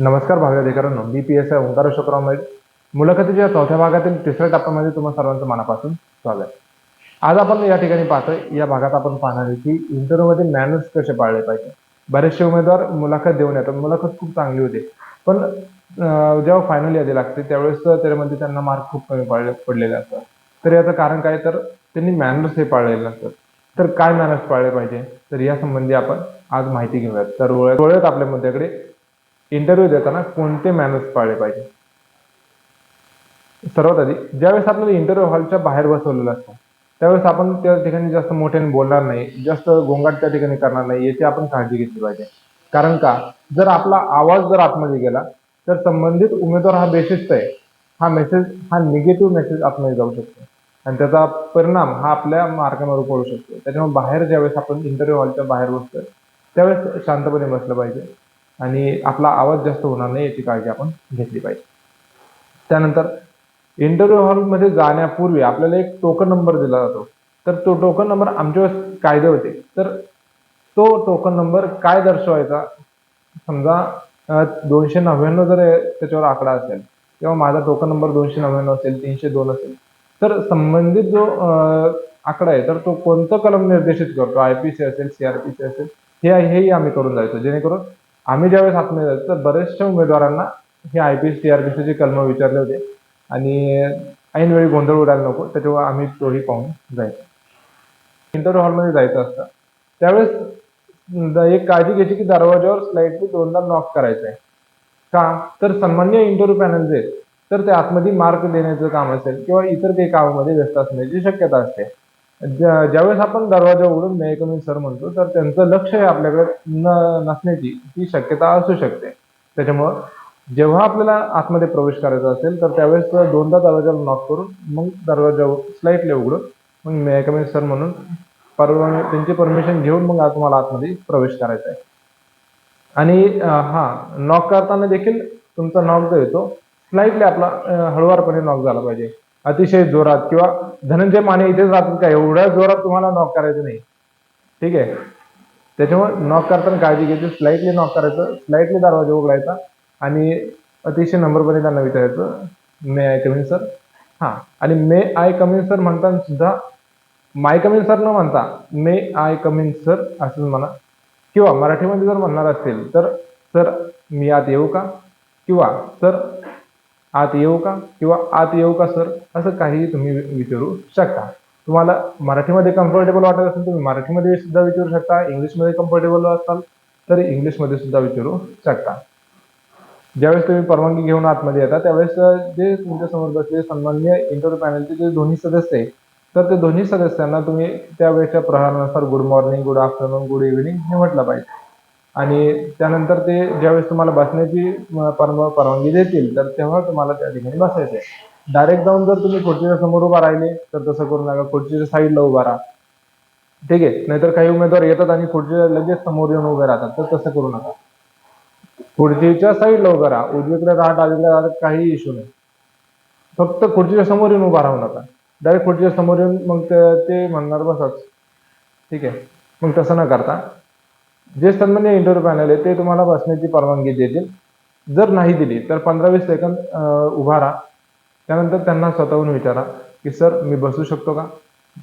नमस्कार भावी अधिकारांनो B P S I Omkar Ashokrao Maid मुलाखतीच्या चौथ्या भागातील तिसऱ्या टप्प्यामध्ये तुम्हा सर्वांचं मनापासून स्वागत. आज आपण या ठिकाणी पाहतोय या भागात आपण पाहणार आहे की इंटरव्ह्यूमध्ये मॅनर्स कसे पाळले पाहिजे. बरेचसे उमेदवार मुलाखत देऊन येतात. मुलाखत खूप चांगली होती. पण जेव्हा फायनल यादी लागते त्यावेळेस त्यामध्ये त्यांना मार्क खूप कमी पाळले पडलेले असतात. तर याचं कारण काय? तर त्यांनी मॅनर्स हे पाळलेले नसतात. तर काय मॅनर्स पाळले पाहिजे? तर या संबंधी आपण आज माहिती घेऊयात. तर वळत आपल्या मुद्द्याकडे. इंटरव्ह्यू देताना कोणते मॅनर्स पाळले पाहिजे? सर्वात आधी ज्यावेळेस आपल्याला इंटरव्ह्यू हॉलच्या बाहेर बसवलेलं असतं त्यावेळेस आपण त्या ठिकाणी जास्त मोठ्याने बोलणार नाही जास्त गोंगाट त्या ठिकाणी करणार नाही याची आपण काळजी घेतली पाहिजे. कारण का जर आपला आवाज जर आतमध्ये गेला तर संबंधित उमेदवार हा बेशिस्त आहे. हा मेसेज हा निगेटिव्ह मेसेज आतमध्ये जाऊ शकतो. आणि त्याचा परिणाम हा आपल्या मार्गावर पडू शकतो. त्याच्यामुळे बाहेर ज्यावेळेस आपण इंटरव्ह्यू हॉलच्या बाहेर बसतोय त्यावेळेस शांतपणे बसलं पाहिजे. आणि आपला आवाज जास्त होणार नाही याची काळजी आपण घेतली पाहिजे. त्यानंतर इंटरव्ह्यू हॉलमध्ये जाण्यापूर्वी आपल्याला एक टोकन नंबर दिला जातो. तर तो टोकन नंबर आमच्या कायदे होते. तर तो टोकन नंबर काय दर्शवायचा? समजा दोनशे नव्याण्णव जर त्याच्यावर आकडा असेल किंवा माझा टोकन नंबर दोनशे नव्याण्णव असेल तीनशे दोन असेल तर संबंधित जो आकडा आहे तर तो कोणतं कलम निर्देशित करतो? आय पी सी असेल सीआरपीसी असेल हे हेही आम्ही करून जायचो. जेणेकरून आम्ही ज्यावेळेस आतमध्ये जायचो तर बऱ्याचशा उमेदवारांना हे I P C R P सीचे कलम विचारले होते. आणि ऐनवेळी गोंधळ उडायला नको त्याच्यावर आम्ही तोही पाहून जायचो. इंटरव्ह्यू हॉलमध्ये जायचं असतं. त्यावेळेस एक काळजी घ्यायची की दरवाजावर स्लाइडली दोनदा नॉक करायचं आहे. का? तर सन्मान्य इंटरव्ह्यू पॅनल जे तर ते आतमध्ये मार्क देण्याचं काम असेल किंवा इतर काही कामामध्ये व्यस्त असण्याची शक्यता असते. ज्यावेळेस आपण दरवाजा उघडून मे कमी सर म्हणतो तर त्यांचं लक्ष हे आपल्याकडे न नसण्याची ही शक्यता असू शकते. त्याच्यामुळं जेव्हा आपल्याला आतमध्ये प्रवेश करायचा असेल तर त्यावेळेस दोनदा दरवाजाला नॉक करून मग दरवाजा स्लाईटली उघडून मग मे कमी सर म्हणून परवा त्यांची परमिशन घेऊन मग आज तुम्हाला आतमध्ये प्रवेश करायचा आहे. आणि हां हा नॉक करताना देखील तुमचा नॉक जो येतो स्लाईटली आपला हळुवारपणे नॉक झाला पाहिजे. अतिशय जोरात किंवा धनंजय माने इथेच राहतात का? एवढ्या जोरात तुम्हाला नॉक करायचं नाही. ठीक आहे? त्याच्यामुळे नॉक करताना काळजी घ्यायची. स्लाइटली नॉक करायचं. स्लाइटली दरवाजा उघडायचा. आणि अतिशय नंबरपणे त्यांना विचारायचं. मे आय कमिन सर हा. आणि मे आय कमिन सर म्हणताना सुद्धा माय कमिन सर न म्हणता मे आय कमिन सर असं म्हणा. किंवा मराठीमध्ये जर म्हणणार असतील तर सर मी आत येऊ का? किंवा सर आत येऊ का? किंवा आत येऊ का सर? असं काहीही तुम्ही विचारू शकता. तुम्हाला मराठीमध्ये कम्फर्टेबल वाटत असेल तुम्ही मराठीमध्ये सुद्धा विचारू शकता. इंग्लिशमध्ये कम्फर्टेबल असाल तर इंग्लिशमध्ये सुद्धा विचारू शकता. ज्यावेळेस तुम्ही परवानगी घेऊन आतमध्ये येता त्यावेळेस जे तुमच्यासमोर बसले बसलेले सन्मान्य इंटरव्ह्यू पॅनलचे जे दोन्ही सदस्य आहे तर ते दोन्ही सदस्यांना तुम्ही त्यावेळेच्या प्रहारानुसार good morning good afternoon good evening हे म्हटलं पाहिजे. आणि त्यानंतर ते ज्यावेळेस तुम्हाला बसण्याची परवानगी देतील तर तेव्हा तुम्हाला त्या ठिकाणी बसायचं आहे. डायरेक्ट जाऊन जर तुम्ही खुर्चीच्या समोर उभा राहिले तर तसं करू नका. खुर्चीच्या साईडला उभा राहा. ठीक आहे? नाहीतर काही उमेदवार येतात आणि खुर्चीच्या लगेच समोर येऊन उभे राहतात तर तसं करू नका. खुर्चीच्या साईडला उभा राहा. उजवीकडे राहा डावीकडे राहा काही इश्यू नाही. फक्त खुर्चीच्या समोर येऊन उभा राहू नका. डायरेक्ट खुर्चीच्या समोर येऊन मग ते- म्हणणार बसाच. ठीक आहे? मग तसं न करता. जे सन्मान्य इंटरव्ह्यू पॅनल आहे ते तुम्हाला बसण्याची परवानगी देतील. जर नाही दिली तर पंधरा वीस सेकंद उभा राहा. त्यानंतर त्यांना स्वतःहून विचारा की सर मी बसू शकतो का?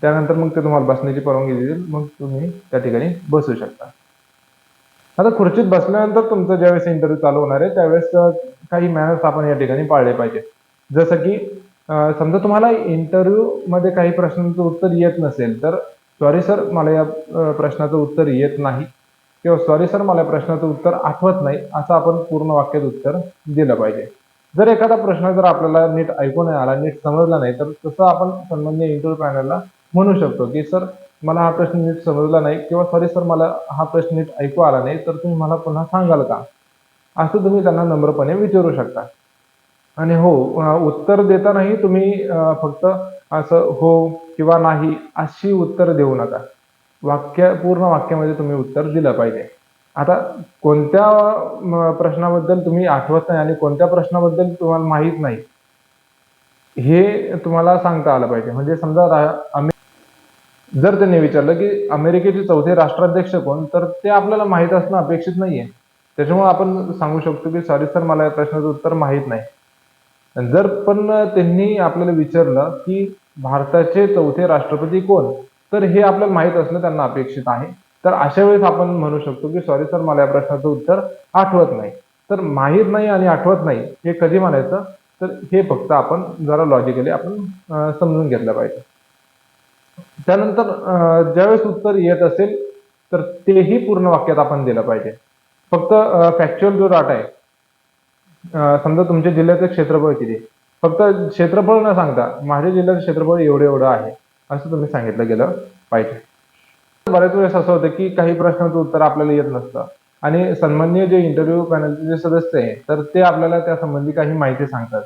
त्यानंतर मग ते तुम्हाला बसण्याची परवानगी देतील. मग तुम्ही त्या ठिकाणी बसू शकता. आता खुर्चीत बसल्यानंतर तुमचं ज्यावेळेस इंटरव्ह्यू चालू होणार आहे त्यावेळेस काही मॅनर्स आपण या ठिकाणी पाळले पाहिजे. जसं की समजा तुम्हाला इंटरव्ह्यू मध्ये काही प्रश्नांचं उत्तर येत नसेल तर सॉरी सर मला या प्रश्नाचं उत्तर येत नाही. किंवा सॉरी सर मला प्रश्नाचं उत्तर आठवत नाही असं आपण पूर्ण वाक्यात उत्तर दिलं पाहिजे. जर एखादा प्रश्न जर आपल्याला नीट ऐकू नाही आला नीट समजला नाही तर तसं आपण सन्मान्य इंटरव्ह्यू पॅनलला म्हणू शकतो की सर मला हा प्रश्न नीट समजला नाही किंवा सॉरी सर मला हा प्रश्न नीट ऐकू आला नाही तर तुम्ही मला पुन्हा सांगाल का? असं तुम्ही त्यांना नम्रपणे विचारू शकता. आणि हो उत्तर देतानाही तुम्ही फक्त असं हो किंवा नाही अशी उत्तर देऊ नका. वाक्य पूर्ण वाक्यामध्ये तुम्ही उत्तर दिलं पाहिजे. आता कोणत्या प्रश्नाबद्दल तुम्ही आठवत नाही आणि कोणत्या प्रश्नाबद्दल तुम्हाला माहीत नाही हे तुम्हाला सांगता आलं पाहिजे. म्हणजे समजा जर त्यांनी विचारलं की अमेरिकेचे चौथे राष्ट्राध्यक्ष कोण तर ते आपल्याला माहीत असणं अपेक्षित नाहीये. त्याच्यामुळे आपण सांगू शकतो की सॉरी सर मला या प्रश्नाचं उत्तर माहीत नाही. जर पण त्यांनी आपल्याला विचारलं की भारताचे चौथे राष्ट्रपती कोण? तर हे आपल्याला माहीत असणं त्यांना अपेक्षित आहे. तर अशा वेळेस आपण म्हणू शकतो की सॉरी सर मला या प्रश्नाचं उत्तर आठवत नाही. तर माहीत नाही आणि आठवत नाही हे कधी म्हणायचं? तर हे फक्त आपण जरा लॉजिकली आपण समजून घेतलं पाहिजे. त्यानंतर ज्यावेळेस उत्तर येत असेल तर तेही पूर्ण वाक्यात आपण दिलं पाहिजे. फक्त फॅक्च्युअल जो डाटा आहे समजा तुमच्या जिल्ह्याचं क्षेत्रफळ किती? फक्त क्षेत्रफळ न सांगता माझ्या जिल्ह्याचं क्षेत्रफळ एवढं एवढं आहे. असं तुम्ही सांगितलं गेलं पाहिजे. बऱ्याच वेळेस असं होतं की काही प्रश्नाचं उत्तर आपल्याला येत नसतं. आणि सन्माननीय जे इंटरव्ह्यू पॅनलचे जे सदस्य आहे तर ते आपल्याला त्यासंबंधी काही माहिती सांगतात.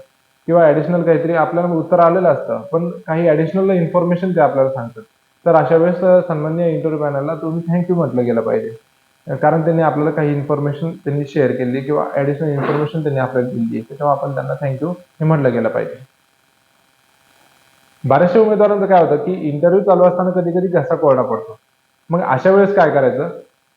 किंवा ॲडिशनल काहीतरी आपल्याला उत्तर आलेलं असतं पण काही ऍडिशनल इन्फॉर्मेशन ते आपल्याला सांगतात. तर अशा वेळेस सन्मान्य सन्माननीय इंटरव्ह्यू पॅनलला तुम्ही थँक्यू म्हटलं गेलं पाहिजे. कारण त्यांनी आपल्याला काही इन्फॉर्मेशन त्यांनी शेअर केली किंवा ऍडिशनल इन्फॉर्मेशन त्यांनी आपल्याला दिली त्याच्यामुळे आपण त्यांना थँक्यू हे म्हटलं गेलं पाहिजे. बऱ्याचशा उमेदवारांचं काय होतं की इंटरव्ह्यू चालू असताना कधी कधी घसा कोरडा पडतो. मग अशा वेळेस काय करायचं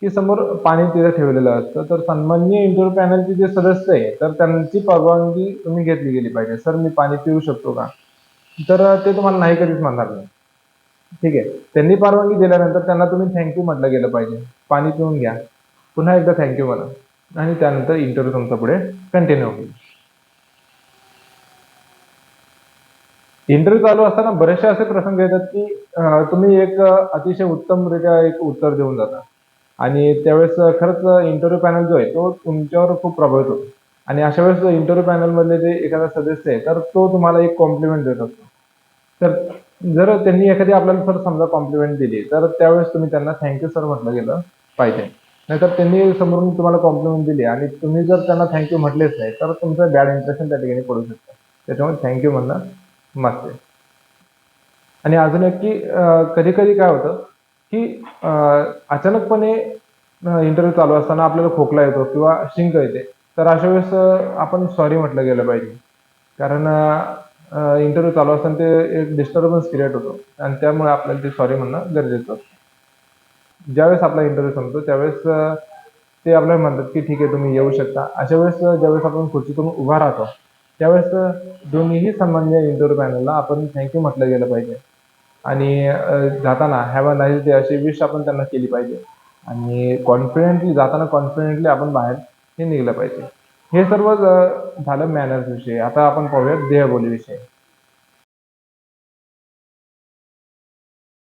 की समोर पाणी तिथे ठेवलेलं असतं तर सन्माननीय इंटरव्ह्यू पॅनलचे जे सदस्य आहे तर त्यांची परवानगी तुम्ही घेतली गेली पाहिजे. सर मी पाणी पिऊ शकतो का? तर ते तुम्हाला नाही कधीच म्हणणार नाही. ठीक आहे? त्यांनी परवानगी दिल्यानंतर त्यांना तुम्ही थँक्यू म्हटलं गेलं पाहिजे. पाणी पिऊन घ्या. पुन्हा एकदा थँक्यू म्हणा. आणि त्यानंतर इंटरव्ह्यू तुमचा पुढे कंटिन्यू होईल. इंटरव्ह्यू चालू असताना बरेचसे असे प्रसंग येतात की तुम्ही एक अतिशय उत्तमरित्या एक उत्तर देऊन जाता. आणि त्यावेळेस खरंच इंटरव्ह्यू पॅनल जो आहे तो तुमच्यावर खूप प्रभावित होतो. आणि अशा वेळेस इंटरव्ह्यू पॅनलमधले जे एखादा सदस्य आहे तर तो तुम्हाला एक कॉम्प्लिमेंट देत असतो. तर जर त्यांनी एखादी आपल्याला सर समजा कॉम्प्लिमेंट दिली तर त्यावेळेस तुम्ही त्यांना थँक्यू सर म्हटलं गेलं पाहिजे. नाहीतर त्यांनी समोरून तुम्हाला कॉम्प्लिमेंट दिली आणि तुम्ही जर त्यांना थँक्यू म्हटलेच नाही तर तुमचं बॅड इम्प्रेशन त्या ठिकाणी पडू शकतं. त्याच्यामुळे थँक्यू म्हणणं मस्त आणि अजून एक की कधी कधी काय होतं की अचानकपणे इंटरव्ह्यू चालू असताना आपल्याला खोकला येतो किंवा शिंक येते. तर अशा वेळेस आपण सॉरी म्हटलं गेलं पाहिजे. कारण इंटरव्ह्यू चालू असताना ते एक डिस्टर्बन्स क्रिएट होतो. आणि त्यामुळे आपल्याला ते सॉरी म्हणणं गरजेचं असतं. ज्यावेळेस आपला इंटरव्ह्यू संपतो त्यावेळेस ते आपल्याला म्हणतात की ठीक आहे तुम्ही येऊ शकता. अशा वेळेस ज्यावेळेस आपण खुर्चीतून उभा राहतो त्यावेळेस दोन्हीही सन्मान्य इंटरव्ह्यू पॅनलला आपण थँक्यू म्हटलं गेलं पाहिजे. आणि जाताना हॅव अ नाईस डे अशी विश आपण त्यांना केली पाहिजे. आणि कॉन्फिडेंटली जाताना कॉन्फिडेंटली आपण बाहेर हे निघलं पाहिजे. हे सर्व झालं मॅनर्स विषयी. आता आपण पाहूया देहबोलीविषयी.